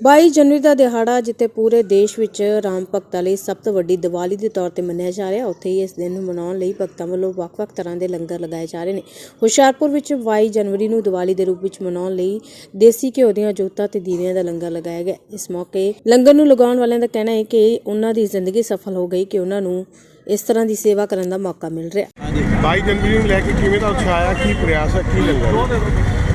22 ਜਨਵਰੀ ਦਾ ਦਿਹਾੜਾ ਜਿੱਥੇ ਪੂਰੇ ਦੇਸ਼ ਵਿੱਚ ਰਾਮ ਭਗਤਾਂ ਲਈ ਸਭ ਤੋਂ ਵੱਡੀ ਦੀਵਾਲੀ ਦੇ ਤੌਰ ਤੇ ਮੰਨਿਆ ਜਾ ਰਿਹਾ, ਉੱਥੇ ਹੀ ਇਸ ਦਿਨ ਨੂੰ ਮਨਾਉਣ ਲਈ ਭਗਤਾਂ ਵੱਲੋਂ ਵੱਖ-ਵੱਖ ਤਰ੍ਹਾਂ ਦੇ ਲੰਗਰ ਲਗਾਏ ਜਾ ਰਹੇ ਨੇ। ਹੁਸ਼ਿਆਰਪੁਰ ਵਿੱਚ 22 ਜਨਵਰੀ ਨੂੰ ਦੀਵਾਲੀ ਦੇ ਰੂਪ ਵਿੱਚ ਮਨਾਉਣ ਲਈ ਦੇਸੀ ਘਿਓ ਦੀਆਂ ਜੋਤਾਂ ਤੇ ਦੀਵਿਆਂ ਦਾ ਲੰਗਰ ਲਗਾਇਆ ਗਿਆ। ਇਸ ਮੌਕੇ ਲੰਗਰ ਨੂੰ ਲਗਾਉਣ ਵਾਲਿਆਂ ਦਾ ਕਹਿਣਾ ਹੈ ਕਿ ਉਹਨਾਂ ਦੀ ਜ਼ਿੰਦਗੀ ਸਫਲ ਹੋ ਗਈ ਕਿ ਉਹਨਾਂ ਨੂੰ ਇਸ ਤਰ੍ਹਾਂ ਦੀ ਸੇਵਾ ਕਰਨ ਦਾ ਮੌਕਾ ਮਿਲ ਰਿਹਾ। 22 ਜਨਵਰੀ ਨੂੰ ਲੈ ਕੇ ਕਿਵੇਂ ਦਾ ਉਤਸ਼ਾਹ ਆ ਕੀ ਪ੍ਰਯਾਸ ਹੈ, ਕੀ ਲੰਗਰ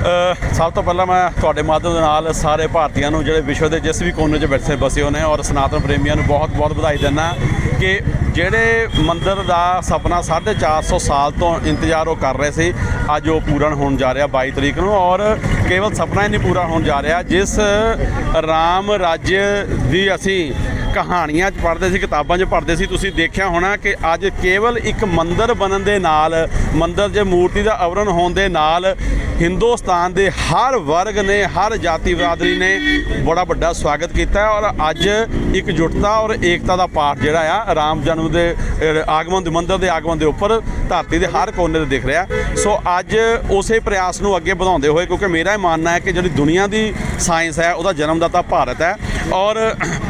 ਸਭ ਤੋਂ ਪਹਿਲਾਂ ਮੈਂ ਤੁਹਾਡੇ ਮਾਧਿਅਮ ਦੇ ਨਾਲ ਸਾਰੇ ਭਾਰਤੀਆਂ ਨੂੰ, ਜਿਹੜੇ ਵਿਸ਼ਵ ਦੇ ਜਿਸ ਵੀ ਕੋਨੇ 'ਚ ਬੈਠੇ, ਬਸੇ ਹੋਏ ਨੇ ਔਰ ਸਨਾਤਨ ਪ੍ਰੇਮੀਆਂ ਨੂੰ ਬਹੁਤ-ਬਹੁਤ ਵਧਾਈ ਦਿੰਦਾ ਕਿ ਜਿਹੜੇ ਮੰਦਰ ਦਾ ਸੁਪਨਾ 450 ਸਾਲ ਤੋਂ ਇੰਤਜ਼ਾਰ ਉਹ ਕਰ ਰਹੇ ਸੀ, ਅੱਜ ਉਹ ਪੂਰਨ ਹੋਣ ਜਾ ਰਿਹਾ 22 ਤਰੀਕ ਨੂੰ ਔਰ ਕੇਵਲ ਸੁਪਨਾ ਹੀ ਨਹੀਂ ਪੂਰਾ ਹੋਣ ਜਾ ਰਿਹਾ, ਜਿਸ ਰਾਮ ਰਾਜ ਦੀ ਅਸੀਂ ਕਹਾਣੀਆਂ 'ਚ ਪੜ੍ਹਦੇ ਸੀ, ਕਿਤਾਬਾਂ 'ਚ ਪੜ੍ਹਦੇ ਸੀ। ਤੁਸੀਂ ਦੇਖਿਆ ਹੋਣਾ ਕਿ ਅੱਜ ਕੇਵਲ ਇੱਕ ਮੰਦਿਰ ਬਣਨ ਦੇ ਨਾਲ, ਮੰਦਿਰ 'ਚ ਮੂਰਤੀ ਦਾ ਅਵਰਨ ਹੋਣ ਦੇ ਨਾਲ ਹਿੰਦੁਸਤਾਨ ਦੇ ਹਰ ਵਰਗ ਨੇ, ਹਰ ਜਾਤੀ ਬਰਾਦਰੀ ਨੇ ਬੜਾ ਵੱਡਾ ਸਵਾਗਤ ਕੀਤਾ ਔਰ ਅੱਜ ਇਕਜੁੱਟਤਾ ਔਰ ਏਕਤਾ ਦਾ ਪਾਠ ਜਿਹੜਾ ਆ, ਰਾਮ ਜਨਮ ਦੇ ਆਗਮਨ ਦੇ, ਮੰਦਿਰ ਦੇ ਆਗਮਨ ਦੇ ਉੱਪਰ ਧਰਤੀ ਦੇ ਹਰ ਕੋਨੇ ਤੇ ਦਿਖ ਰਿਹਾ। ਸੋ ਅੱਜ ਉਸੇ ਪ੍ਰਯਾਸ ਨੂੰ ਅੱਗੇ ਵਧਾਉਂਦੇ ਹੋਏ, ਕਿਉਂਕਿ ਮੇਰਾ ਇਹ ਮੰਨਣਾ ਹੈ ਕਿ ਜਿਹੜੀ ਦੁਨੀਆ ਦੀ ਸਾਇੰਸ ਹੈ, ਉਹਦਾ ਜਨਮਦਾਤਾ ਭਾਰਤ ਹੈ। ਔਰ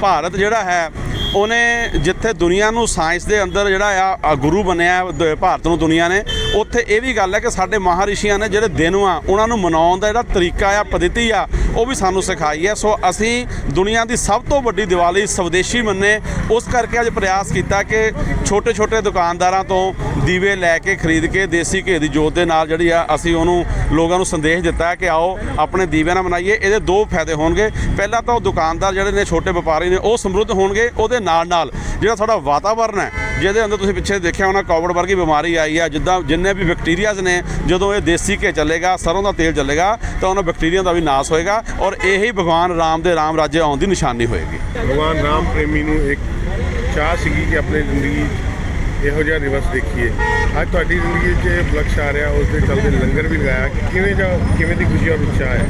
ਭਾਰਤ ਜਿਹੜਾ ਹੈ, ਉਹਨੇ ਜਿੱਥੇ ਦੁਨੀਆ ਨੂੰ ਸਾਇੰਸ ਦੇ ਅੰਦਰ ਜਿਹੜਾ ਆ ਗੁਰੂ ਬਣਿਆ ਭਾਰਤ ਨੂੰ ਦੁਨੀਆ ਨੇ, ਉੱਥੇ ਇਹ ਵੀ ਗੱਲ ਹੈ ਕਿ ਸਾਡੇ ਮਹਾਰਿਸ਼ੀਆਂ ਨੇ ਜਿਹੜੇ ਦਿਨ ਆ, ਉਹਨਾਂ ਨੂੰ ਮਨਾਉਣ ਦਾ ਜਿਹੜਾ ਤਰੀਕਾ ਆ ਪਦਿਤੀ ਆ ਉਹ ਵੀ ਸਾਨੂੰ ਸਿਖਾਈ ਹੈ। ਸੋ ਅਸੀਂ ਦੁਨੀਆ ਦੀ ਸਭ ਤੋਂ ਵੱਡੀ ਦੀਵਾਲੀ ਸਵਦੇਸ਼ੀ ਮੰਨੇ। ਉਸ ਕਰਕੇ ਅੱਜ ਪ੍ਰਯਾਸ ਕੀਤਾ ਕਿ ਛੋਟੇ ਛੋਟੇ ਦੁਕਾਨਦਾਰਾਂ ਤੋਂ ਦੀਵੇ ਲੈ ਕੇ ਖਰੀਦ ਕੇ ਦੇਸੀ ਘੇ ਦੀ ਜੋਤ ਦੇ ਨਾਲ ਜਿਹੜੀ ਆ, ਅਸੀਂ ਉਹਨੂੰ ਲੋਕਾਂ ਨੂੰ ਸੰਦੇਸ਼ ਦਿੱਤਾ ਕਿ ਆਓ, ਆਪਣੇ ਦੀਵਿਆਂ ਨਾਲ ਮਨਾਈਏ। ਇਹਦੇ ਦੋ ਫਾਇਦੇ ਹੋਣਗੇ। ਪਹਿਲਾ ਤਾਂ ਉਹ ਦੁਕਾਨਦਾਰ ਜਿਹੜੇ ਨੇ, ਛੋਟੇ ਵਪਾਰੀ ਨੇ, ਉਹ ਸਮਰੁੱਧ ਹੋਣਗੇ। ਉਹਦੇ ਨਾਲ ਨਾਲ ਜਿਹੜਾ ਸਾਡਾ ਵਾਤਾਵਰਨ ਹੈ ਜਿਹਦੇ ਅੰਦਰ ਤੁਸੀਂ ਪਿੱਛੇ ਦੇਖਿਆ ਹੋਣਾ ਕੋਵਿਡ ਵਰਗੀ ਬਿਮਾਰੀ ਆਈ ਆ ਜਿੱਦਾਂ ਜਿੰਨੇ ਵੀ ਬੈਕਟੀਰੀਆਜ਼ ਨੇ ਜਦੋਂ ਇਹ ਦੇਸੀ ਘੇ ਚੱਲੇਗਾ ਸਰੋਂ ਦਾ ਤੇਲ ਚੱਲੇਗਾ ਤਾਂ ਉਹਨਾਂ ਬੈਕਟੀਰੀਆ ਦਾ ਵੀ ਨਾਸ ਹੋਏਗਾ ਔਰ ਇਹੀ ਭਗਵਾਨ ਰਾਮ ਦੇ ਰਾਮ ਰਾਜੇ ਆਉਣ ਦੀ ਨਿਸ਼ਾਨੀ ਹੋਏਗੀ। ਭਗਵਾਨ ਰਾਮ ਪ੍ਰੇਮੀ ਨੂੰ ਇੱਕ ਚਾਹ ਸੀਗੀ ਕਿ ਆਪਣੀ ਜ਼ਿੰਦਗੀ ਇਹੋ ਜਿਹਾ ਦਿਵਸ ਦੇਖੀਏ। ਅੱਜ ਤੁਹਾਡੀ ਜ਼ਿੰਦਗੀ 'ਚ ਇਹ ਬਲਕਸ਼ ਆ ਰਿਹਾ ਉਸ ਦੇ ਚੱਲਦੇ ਲੰਗਰ ਵੀ ਲਗਾਇਆ। ਕਿਵੇਂ ਜਾ ਕਿਵੇਂ ਦੀ ਖੁਸ਼ੀ ਔਰ ਉਤਸ਼ਾਹ ਹੈ?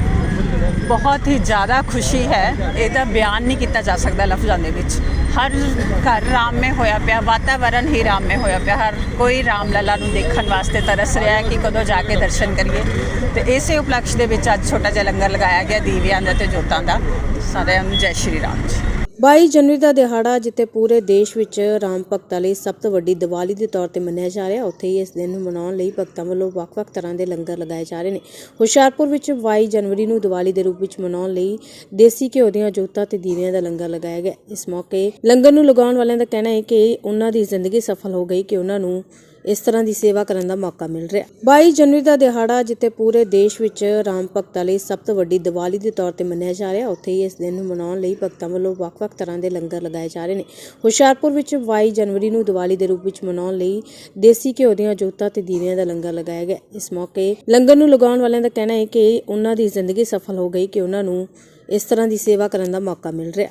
ਬਹੁਤ ਹੀ ਜ਼ਿਆਦਾ ਖੁਸ਼ੀ ਹੈ। ਇਹਦਾ ਬਿਆਨ ਨਹੀਂ ਕੀਤਾ ਜਾ ਸਕਦਾ ਲਫ਼ਜ਼ਾਂ ਦੇ ਵਿੱਚ। ਹਰ ਘਰ ਰਾਮਮय ਹੋਇਆ ਪਿਆ, ਵਾਤਾਵਰਨ ਹੀ ਰਾਮਮय ਹੋਇਆ ਪਿਆ, ਹਰ ਕੋਈ ਰਾਮ ਲਲਾ ਨੂੰ ਦੇਖਣ ਵਾਸਤੇ ਤਰਸ ਰਿਹਾ ਹੈ ਕਿ ਕਦੋਂ ਜਾ ਕੇ ਦਰਸ਼ਨ ਕਰੀਏ। ਤੇ ਇਸੇ ਉਪਲਕਸ਼ ਦੇ ਵਿੱਚ ਅੱਜ ਛੋਟਾ ਜਿਹਾ ਲੰਗਰ ਲਗਾਇਆ ਗਿਆ ਦੀਵਿਆਂ ਦਾ ਤੇ ਜੋਤਾਂ ਦਾ। ਸਾਰਿਆਂ ਨੂੰ ਜੈ ਸ਼੍ਰੀ ਰਾਮ ਜੀ। 22 ਜਨਵਰੀ ਦਾ ਦਿਹਾੜਾ ਜਿੱਥੇ ਪੂਰੇ ਦੇਸ਼ ਵਿੱਚ ਰਾਮ ਭਗਤਾਂ ਲਈ ਸਭ ਤੋਂ ਵੱਡੀ ਦੀਵਾਲੀ ਦੇ ਤੌਰ ਤੇ ਮੰਨਿਆ ਜਾ ਰਿਹਾ, ਉੱਥੇ ਹੀ ਇਸ ਦਿਨ ਨੂੰ ਮਨਾਉਣ ਲਈ ਭਗਤਾਂ ਵੱਲੋਂ ਵੱਖ-ਵੱਖ ਤਰ੍ਹਾਂ ਦੇ ਲੰਗਰ ਲਗਾਏ ਜਾ ਰਹੇ ਨੇ। ਹੁਸ਼ਿਆਰਪੁਰ ਵਿੱਚ 22 ਜਨਵਰੀ ਨੂੰ ਦੀਵਾਲੀ ਦੇ ਰੂਪ ਵਿੱਚ ਮਨਾਉਣ ਲਈ ਦੇਸੀ ਘਿਓ ਦੀਆਂ ਜੋਤਾਂ ਤੇ ਦੀਵਿਆਂ ਦਾ ਲੰਗਰ ਲਗਾਇਆ ਗਿਆ। ਇਸ ਮੌਕੇ ਲੰਗਰ ਨੂੰ ਲਗਾਉਣ ਵਾਲਿਆਂ ਦਾ ਕਹਿਣਾ ਹੈ ਕਿ ਉਹਨਾਂ ਦੀ ਜ਼ਿੰਦਗੀ ਸਫਲ ਹੋ ਗਈ ਕਿ ਉਹਨਾਂ ਨੂੰ ਇਸ ਤਰ੍ਹਾਂ ਦੀ ਸੇਵਾ ਕਰਨ ਦਾ ਮੌਕਾ ਮਿਲ ਰਿਹਾ। 22 ਜਨਵਰੀ ਦਾ ਦਿਹਾੜਾ, ਜਿੱਥੇ ਪੂਰੇ ਦੇਸ਼ ਵਿੱਚ ਰਾਮ ਭਗਤਾਂ ਲਈ ਸਭ ਤੋਂ ਵੱਡੀ ਦੀਵਾਲੀ ਦੇ ਤੌਰ ਤੇ ਮੰਨਿਆ ਜਾ ਰਿਹਾ, ਉੱਥੇ ਹੀ ਇਸ ਦਿਨ ਨੂੰ ਮਨਾਉਣ ਲਈ ਭਗਤਾਂ ਵੱਲੋਂ ਵੱਖ-ਵੱਖ ਤਰ੍ਹਾਂ ਦੇ ਲੰਗਰ ਲਗਾਏ ਜਾ ਰਹੇ ਨੇ। ਹੁਸ਼ਿਆਰਪੁਰ ਵਿੱਚ 22 ਜਨਵਰੀ ਨੂੰ ਦੀਵਾਲੀ ਦੇ ਰੂਪ ਵਿੱਚ ਮਨਾਉਣ ਲਈ ਦੇਸੀ ਘਿਓ ਦੀਆਂ ਜੋਤਾਂ ਤੇ ਦੀਵਿਆਂ ਦਾ ਲੰਗਰ ਲਗਾਇਆ ਗਿਆ। ਇਸ ਮੌਕੇ ਲੰਗਰ ਨੂੰ ਲਗਾਉਣ ਵਾਲਿਆਂ ਦਾ ਕਹਿਣਾ ਹੈ ਕਿ ਉਹਨਾਂ ਦੀ ਜ਼ਿੰਦਗੀ ਸਫਲ ਹੋ ਗਈ, ਕਿ ਉਹਨਾਂ ਨੂੰ ਇਸ ਤਰ੍ਹਾਂ ਦੀ ਸੇਵਾ ਕਰਨ ਦਾ ਮੌਕਾ ਮਿਲ ਰਿਹਾ।